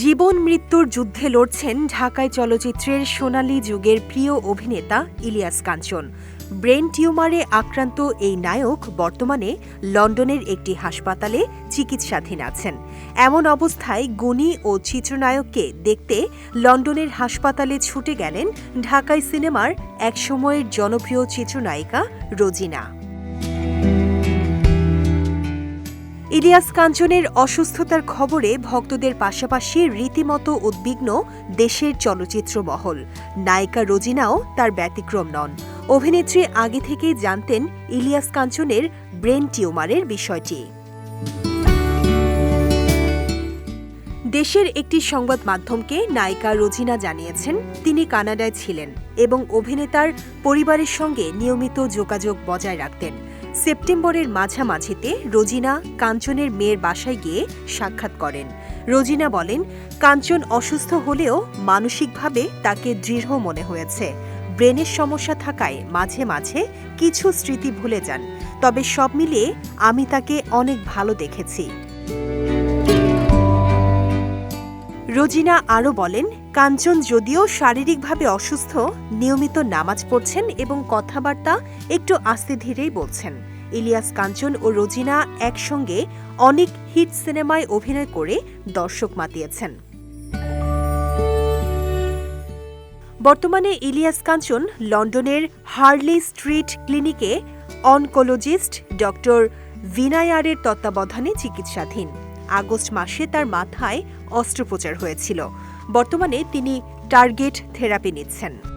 জীবন মৃত্যুর যুদ্ধে লড়ছেন ঢাকায় চলচ্চিত্রের সোনালী যুগের প্রিয় অভিনেতা ইলিয়াস কাঞ্চন। ব্রেন টিউমারে আক্রান্ত এই নায়ক বর্তমানে লন্ডনের একটি হাসপাতালে চিকিৎসাধীন আছেন। এমন অবস্থায় গুণী ও চিত্রনায়ককে দেখতে লন্ডনের হাসপাতালে ছুটে গেলেন ঢাকায় সিনেমার একসময়ের জনপ্রিয় চিত্রনায়িকা রোজিনা। ইলিয়াস কাঞ্চনের অসুস্থতার খবরে ভক্তদের পাশাপাশি রীতিমতো উদ্বিগ্ন দেশের চলচ্চিত্র মহল। নায়িকা রোজিনাও তার ব্যতিক্রম নন। অভিনেত্রী আগে থেকেই জানতেন ইলিয়াস কাঞ্চনের ব্রেন টিউমারের বিষয়টি। দেশের একটি সংবাদ মাধ্যমকে নায়িকা রোজিনা জানিয়েছেন, তিনি কানাডায় ছিলেন এবং অভিনেতার পরিবারের সঙ্গে নিয়মিত যোগাযোগ বজায় রাখতেন। সেপ্টেম্বরের মাঝামাঝিতে রোজিনা কাঞ্চনের মেয়ের বাসায় গিয়ে সাক্ষাৎ করেন। রোজিনা বলেন, কাঞ্চন অসুস্থ হলেও মানসিকভাবে তাকে দৃঢ় মনে হয়েছে। ব্রেনের সমস্যা থাকায় মাঝে মাঝে কিছু স্মৃতি ভুলে যান। তবে সব মিলিয়ে আমি তাকে অনেক ভালো দেখেছি। রোজিনা আরও বলেন, কাঞ্চন যদিও শারীরিকভাবে অসুস্থ, নিয়মিত নামাজ পড়ছেন এবং কথাবার্তা একটু আস্তে ধীরেই বলছেন। ইলিয়াস কাঞ্চন ও রোজিনা একসঙ্গে অনেক হিট সিনেমায় অভিনয় করে দর্শক মাতিয়েছেন। বর্তমানে ইলিয়াস কাঞ্চন লন্ডনের হার্লি স্ট্রিট ক্লিনিকে অনকোলজিস্ট ডক্টর ভিনায়ারের তত্ত্বাবধানে চিকিৎসাধীন। আগস্ট মাসে তার মাথায় অস্ত্রোপচার হয়েছিল। বর্তমানে তিনি টার্গেট থেরাপি নিচ্ছেন।